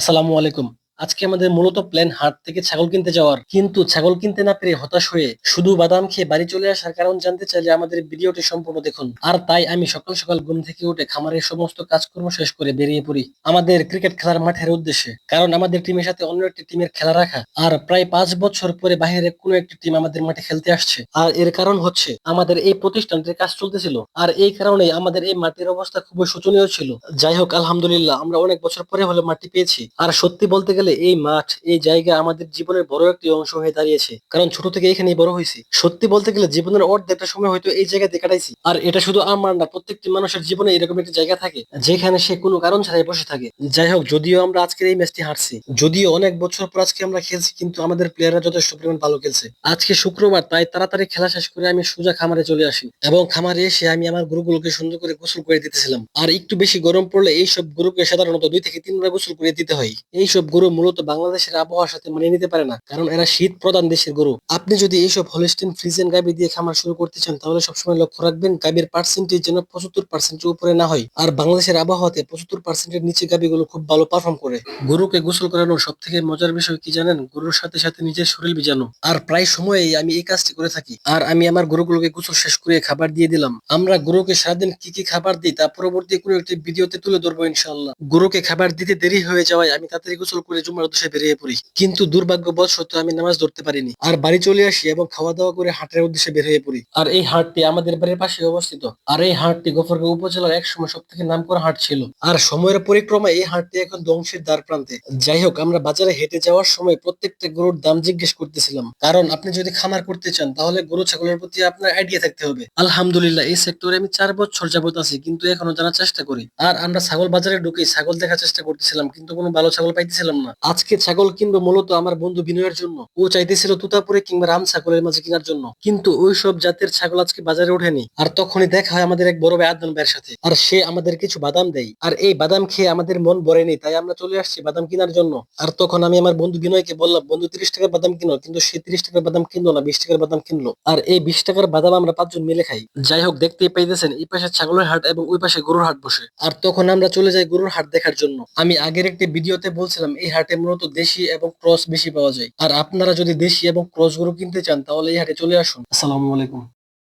আসসালামু আলাইকুম। আজকে আমাদের মূলত প্ল্যান হাট থেকে ছাগল কিনতে যাওয়ার। কিন্তু ছাগল কিনতে না পেরে হতাশ হয়ে শুধু বাদাম খেয়ে বাড়ি চলে আসার কারণ জানতে চাইলে আমাদের ভিডিওটি সম্পূর্ণ দেখুন। আর তাই আমি সকাল সকাল ঘুম থেকে উঠে খামারের সমস্ত কাজকর্ম শেষ করে বেরিয়ে পড়ি আমাদের ক্রিকেট খেলার মাঠের উদ্দেশ্যে। কারণ আমাদের টিমের সাথে অন্য একটি টিমের খেলা রাখা আর প্রায় পাঁচ বছর পরে বাইরে কোনো একটি টিম আমাদের মাঠে খেলতে আসছে। আর এর কারণ হচ্ছে আমাদের এই প্রতিষ্ঠানটির কাজ চলতেছিল আর এই কারণে আমাদের এই মাটির অবস্থা খুবই শোচনীয় ছিল। যাই হোক, আলহামদুলিল্লাহ, আমরা অনেক বছর পরে হলে মাটি পেয়েছি। আর সত্যি বলতে গেলে এই মাঠ, এই জায়গা আমাদের জীবনের বড় একটি অংশ হয়ে দাঁড়িয়েছে। কারণ ছোট থেকে এখানেই বড় হয়েছি। সত্যি বলতে গেলে জীবনের অর্ধেকটা সময় হয়তো এই জায়গাতে কাটাইছি। আর এটা শুধু আমার না, প্রত্যেকটি মানুষের জীবনে এরকম একটি জায়গা থাকে, যেখানে সে কোনো কারণ ছাড়াই বসে থাকে। যাই হোক, যদিও আমরা আজকের এই ম্যাচটি হারছি, যদিও অনেক বছর পর আজকে আমরা খেলছি, কিন্তু আমাদের প্লেয়াররা যথেষ্ট পরিমাণ ভালো খেলছে। আজকে শুক্রবার, তাই তাড়াতাড়ি খেলা শেষ করে আমি সোজা খামারে চলে আসি এবং খামারে এসে আমি আমার গরুগুলোকে সুন্দর করে গোসল করে দিতেছিলাম। আর একটু বেশি গরম পড়লে এইসব গরুকে সাধারণত দুই থেকে তিনবার গোসল করে দিতে হয়। এইসব গরু মূলত বাংলাদেশের আবহাওয়ার সাথে মানিয়ে নিতে পারে না, কারণ এরা শীত প্রধান দেশের গরু। আপনি যদি এইসব হলিস্টিন, ফ্রিজেন গাবি দিয়ে খামার শুরু করতে চান, তাহলে সবসময় লক্ষ্য রাখবেন গাবির পার্সেন্টেজ যেন পঁচাত্তর পার্সেন্টের উপরে না হয়। আর বাংলাদেশের আবহাওয়াতে পঁচাত্তর পার্সেন্টের নিচে গাবিগুলো খুব ভালো পারফর্ম করে। গরুকে গোসল করানোর সব থেকে মজার বিষয় কি জানেন? গরুর সাথে সাথে নিজের শরীর ভিজানো। আর প্রায় সময়েই আমি এই কাজটি করে থাকি। আর আমি আমার গরুগুলোকে গোসল শেষ করে খাবার দিয়ে দিলাম। আমরা গরুকে সারাদিন কি কি খাবার দিই তা পরবর্তী কোনো একটি ভিডিওতে তুলে ধরবো ইনশাল্লাহ গরুকে খাবার দিতে দেরি হয়ে যাওয়ায় আমি তাড়াতাড়ি গোসল করে জুমার উদ্দেশ্যে বেরিয়ে পড়ি। কিন্তু দুর্ভাগ্যবশত আমি নামাজ ধরতে পারিনি। আর বাড়ি চলে আসি এবং খাওয়া দাওয়া করে হাটের উদ্দেশ্যে বের হয়ে পড়ি। আর এই হাটটি আমাদের বাড়ির পাশে অবস্থিত। আর এই হাটটি গফরগাঁও উপজেলার এক সময় সব থেকে নাম করা হাট ছিল। আর সময়ের পরিক্রমায় এই হাটটি এখন ধ্বংসের দ্বার প্রান্তে। যাই হোক, আমরা বাজারে হেঁটে যাওয়ার সময় প্রত্যেকটা গরুর দাম জিজ্ঞেস করতেছিলাম। কারণ আপনি যদি খামার করতে চান, তাহলে গরু, ছাগলের প্রতি আপনার আইডিয়া থাকতে হবে। আলহামদুলিল্লাহ, এই সেক্টরে আমি চার বছর যাবত আছি, কিন্তু এখনও জানার চেষ্টা করি। আর আমরা ছাগল বাজারে ঢুকে ছাগল দেখার চেষ্টা করতেছিলাম, কিন্তু কোনো ভালো ছাগল পাইতেছিলাম না। আজকে ছাগল কিনবো মূলত আমার বন্ধু বিনয়ের জন্য। ও চাইতেছিল তুতাপুরে কিংবা রাম ছাগলের মাঝে কেনার জন্য। কিন্তু ওই সব জাতের ছাগল আজকে বাজারে ওঠেনি। আর তখনই দেখা হয় আমাদের এক বড় ভাই আদনান ভাইয়ের সাথে। আর সে আমাদের কিছু বাদাম দেয়। আর এই বাদাম খেয়ে আমাদের মন ভরেনি, তাই আমরা চলে আসছি বাদাম কেনার জন্য। আর তখন আমি আমার বন্ধু বিনয়কে বললাম, বন্ধু, তিরিশ টাকার বাদাম কিনো। কিন্তু সে তিরিশ টাকার বাদাম কিনলো না, বিশ টাকার বাদাম কিনলো। আর এই বিশ টাকার বাদাম আমরা পাঁচজন মিলে খাই। যাই হোক, দেখতেই পাইতেছেন, এই পাশে ছাগলের হাট এবং ওই পাশে গরুর হাট বসে। আর তখন আমরা চলে যাই গরুর হাট দেখার জন্য। আমি আগের একটি ভিডিওতে বলছিলাম, এই হাটে মূলত দেশি এবং ক্রস বেশি পাওয়া যায়। আর আপনারা যদি দেশি এবং ক্রস গরু কিনতে চান, তাহলে এই হাটে চলে আসুন। আসসালামু আলাইকুম।